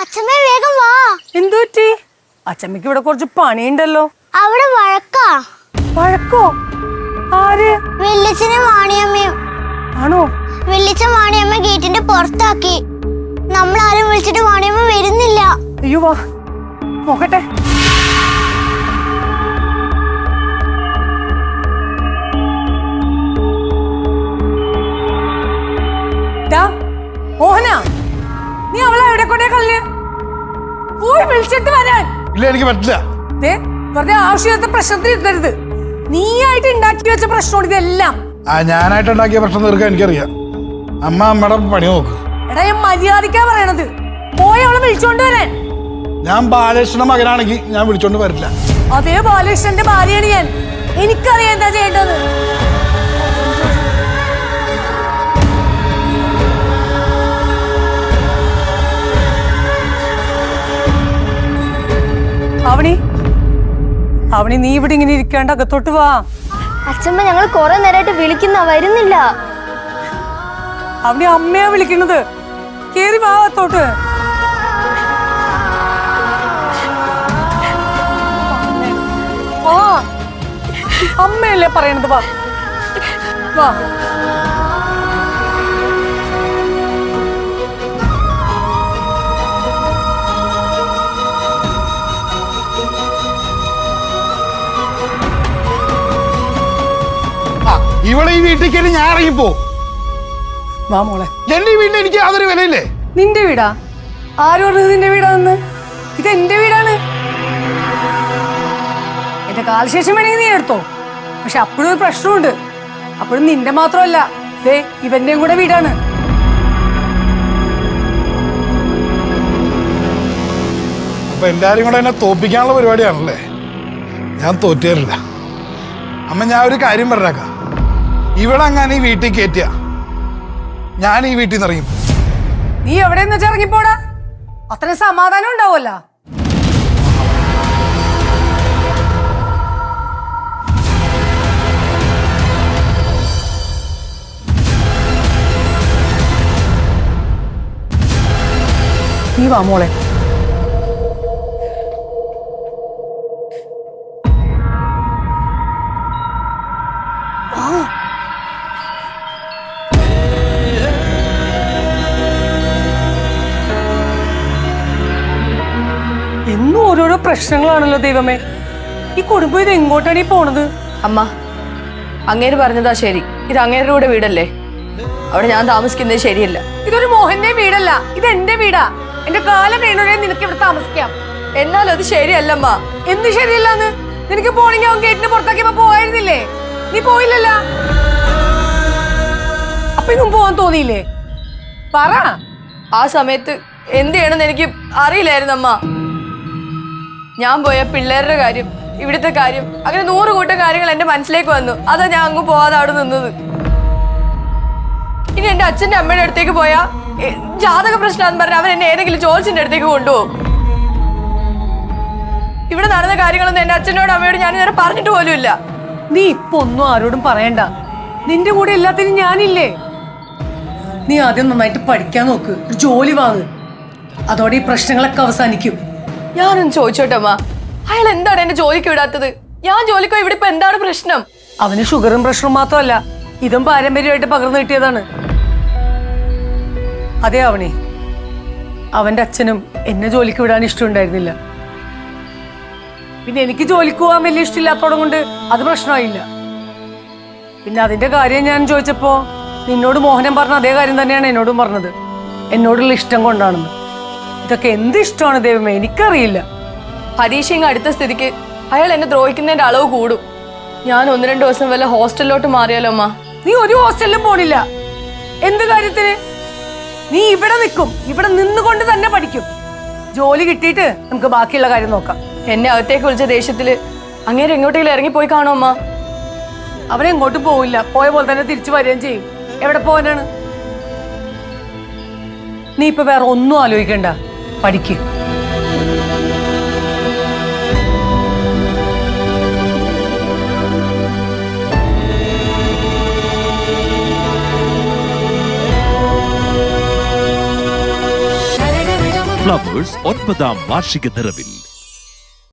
അച്ഛമ്മ വേഗം വാ. എന്തു പറ്റി? അച്ചമ്മക്ക് ഇവിടെ കുറച്ച് പണിയുണ്ടല്ലോ. അവിടെ വഴക്കാ. വഴക്കോ? ആര്? വെല്ലിച്ചനും വാണിയമ്മയും ആണോ? വെല്ലിച്ച വാണിയമ്മ ഗേറ്റിന്റെ പുറത്താക്കി. നമ്മൾ ആരും വിളിച്ചിട്ട് വാണിയമ്മ വരുന്നില്ല. അയ്യോ വാ. നോക്കട്ടെ. എവിടെ കൊണ്ടേ കളഞ്ഞ് പോയി വിളിച്ചിട്ട് വരാൻ. ഇല്ല എനിക്ക് പറ്റില്ല. ദേ, വെറുതെ ആവശ്യമില്ലാത്ത പ്രശ്നത്തിൽ ഇരുത്തരുത് നീയായിട്ട് ഉണ്ടാക്കി വെച്ച പ്രശ്നമാണ് ഇതെല്ലാം. ആ ഞാനായിട്ട് ഉണ്ടാക്കിയ പ്രശ്നം തീർക്കാൻ എനിക്കറിയാം. അമ്മ അമ്മയുടെ പണി നോക്ക്. എടാ ഞാൻ മര്യാദക്കാ പറയണത്. പോയി അവളെ വിളിച്ചോണ്ട് വരാൻ. ഞാൻ ബാലകൃഷ്ണന്റെ മകനാണെങ്കിൽ ഞാൻ വിളിച്ചോണ്ട് വരില്ല. അതേ ബാലകൃഷ്ണന്റെ ഭാര്യയാണ് ഞാൻ. എനിക്കറിയാം എന്താ ചെയ്യേണ്ടത് അവണി അവണി നീ ഇവിടെ ഇങ്ങനെ ഇരിക്കാണ്ട് അകത്തോട്ട് വാ. അച്ഛമ്മ ഞങ്ങൾ കുറെ നേരമായിട്ട് വിളിക്കുന്ന വരുന്നില്ല. അവണി അമ്മയാ വിളിക്കുന്നത് കേറി വാ അകത്തോട്ട്. അമ്മയല്ലേ പറയണത് വാ. വാ. ആ ഇവിടെ ഈ വീട്ടിൽ കയറി ഞാൻ ഇറങ്ങിപ്പോ. വാ മോളെ. എന്റെ ഈ വീട്ടിൽ എനിക്ക് യാതൊരു വിലയില്ലേ? നിന്റെ വീടാ? ആര് പറഞ്ഞത് നിന്റെ വീടാന്ന് ഇത് എന്റെ വീടാണ്. എന്റെ കാലശേഷം വേണമെങ്കിൽ നീ എടുത്തോ. പക്ഷെ അപ്പോഴും ഒരു പ്രശ്നമുണ്ട്. അപ്പോഴും നിന്റെ മാത്രമല്ല. ദേ ഇവന്റെയും കൂടെ വീടാണ്. അപ്പൊ എല്ലാരും കൂടെ എന്നെ തോപ്പിക്കാനുള്ള പരിപാടിയാണല്ലേ? ഞാൻ തോറ്റേറില്ല. അമ്മ ഞാൻ ഒരു കാര്യം പറഞ്ഞേക്കാം. ഇവിടെ അങ്ങനെ ഈ വീട്ടിൽ കയറ്റിയ ഞാൻ ഈ വീട്ടിൽ നിന്ന് ഇറങ്ങി. നീ എവിടെ നിന്ന് ഇറങ്ങിപ്പോടാ? അത്ര സമാധാനം ഉണ്ടാവുമല്ല. നീ വാ മോളെ. ഓരോരോ പ്രശ്നങ്ങളാണല്ലോ ദൈവമേ. ഈ കുടുംബം ഇത് എങ്ങോട്ടാണ് ഈ പോണത്? അമ്മ അങ്ങേര് പറഞ്ഞതാ ശരി. ഇത് അങ്ങേരുടെ കൂടെ വീടല്ലേ? അവിടെ ഞാൻ താമസിക്കുന്നത് ശരിയല്ല. ഇതൊരു മോഹന്റെ വീടല്ല. ഇത് എന്റെ വീടാ. എന്റെ കാലം കഴിയണവരെ നിനക്ക് ഇവിടെ താമസിക്കാം. എന്നാൽ അത് ശരിയല്ലമ്മ. എന്ത് ശരിയല്ലെന്ന്? നിനക്ക് പോണെങ്കിൽ അവൻ ഗേറ്റിന് പുറത്താക്കിയപ്പോ പോയായിരുന്നില്ലേ നീ പോയില്ലല്ല. അപ്പൊ ഇങ്ങും പോവാൻ തോന്നിയില്ലേ? പറ. ആ സമയത്ത് എന്ത് ചെയ്യണമെന്ന് എനിക്ക് അറിയില്ലായിരുന്നു അമ്മ ഞാൻ പോയ പിള്ളേരുടെ കാര്യം ഇവിടുത്തെ കാര്യം അങ്ങനെ നൂറ് കൂട്ടം കാര്യങ്ങൾ എന്റെ മനസ്സിലേക്ക് വന്നു. അതാ ഞാൻ അങ്ങ് പോവാതെ അവിടെ നിന്നത്. ഇനി എന്റെ അച്ഛന്റെ അമ്മയുടെ അടുത്തേക്ക് പോയാ ജാതക പ്രശ്നമാണെന്ന് പറഞ്ഞ അവൻ എന്നെ ഏതെങ്കിലും ജോൽസിന്റെ അടുത്തേക്ക് കൊണ്ടുപോകും. ഇവിടെ നടന്ന കാര്യങ്ങളൊന്നും എന്റെ അച്ഛനോട് അമ്മയോട് ഞാൻ ഇതുവരെ പറഞ്ഞിട്ട് പോലും ഇല്ല നീ ഇപ്പൊ ഒന്നും ആരോടും പറയണ്ട. നിന്റെ കൂടെ എല്ലാത്തിനും ഞാനില്ലേ? നീ ആദ്യം നന്നായിട്ട് പഠിക്കാൻ നോക്ക്. ജോലി വാങ്ങ്. അതോടെ ഈ പ്രശ്നങ്ങളൊക്കെ അവസാനിക്കും. ഞാനൊന്ന് ചോദിച്ചോട്ടെ അമ്മ? അയാൾ എന്താണ് എന്നെ ജോലിക്ക് വിടാത്തത്? ഞാൻ ജോലിക്കോ ഇവിടെ ഇപ്പൊ എന്താണ് പ്രശ്നം? അവന് ഷുഗറും പ്രഷറും മാത്രമല്ല ഇതും പാരമ്പര്യമായിട്ട് പകർന്നു കിട്ടിയതാണ്. അതെ അവണി അവന്റെ അച്ഛനും എന്നെ ജോലിക്ക് വിടാൻ ഇഷ്ടമുണ്ടായിരുന്നില്ല. പിന്നെ എനിക്ക് ജോലിക്ക് പോകാൻ വലിയ ഇഷ്ടമില്ലാത്തോളം കൊണ്ട് അത് പ്രശ്നമായില്ല. പിന്നെ അതിന്റെ കാര്യം ഞാൻ ചോദിച്ചപ്പോ നിന്നോട് മോഹനം പറഞ്ഞ അതേ കാര്യം തന്നെയാണ് എന്നോടും പറഞ്ഞത്. എന്നോടുള്ള ഇഷ്ടം കൊണ്ടാണെന്ന്. ഇതൊക്കെ എന്ത് ഇഷ്ടമാണ് ദൈവമേ? എനിക്കറിയില്ല. ഇങ്ങ് അടുത്ത സ്ഥിതിക്ക്. അയാൾ എന്നെ ദ്രോഹിക്കുന്നതിന്റെ അളവ് കൂടും. ഞാൻ ഒന്ന് രണ്ട് ദിവസം വല്ല ഹോസ്റ്റലിലോട്ട് മാറിയാലോ അമ്മ? നീ ഒരു ഹോസ്റ്റലിലും പോണില്ല. എന്ത് കാര്യത്തിന്? നീ ഇവിടെ നിൽക്കും. ഇവിടെ നിന്നുകൊണ്ട് തന്നെ പഠിക്കും. ജോലി കിട്ടിയിട്ട് നമുക്ക് ബാക്കിയുള്ള കാര്യം നോക്കാം. എന്നെ അകത്തേക്ക് വിളിച്ച ദേഷ്യത്തിൽ അങ്ങേരെ എങ്ങോട്ടെങ്കിലും ഇറങ്ങിപ്പോയി കാണോ അമ്മ? അവനെ എങ്ങോട്ടും പോവില്ല. പോയ പോലെ തന്നെ തിരിച്ചു വരികയും ചെയ്യും. എവിടെ പോവാനാണ് നീ ഇപ്പൊ വേറെ ഒന്നും ആലോചിക്കണ്ട. പഠിക്ക്. ഫ്ലവേഴ്സ് ഒൻപതാം വാർഷിക നിറവിൽ.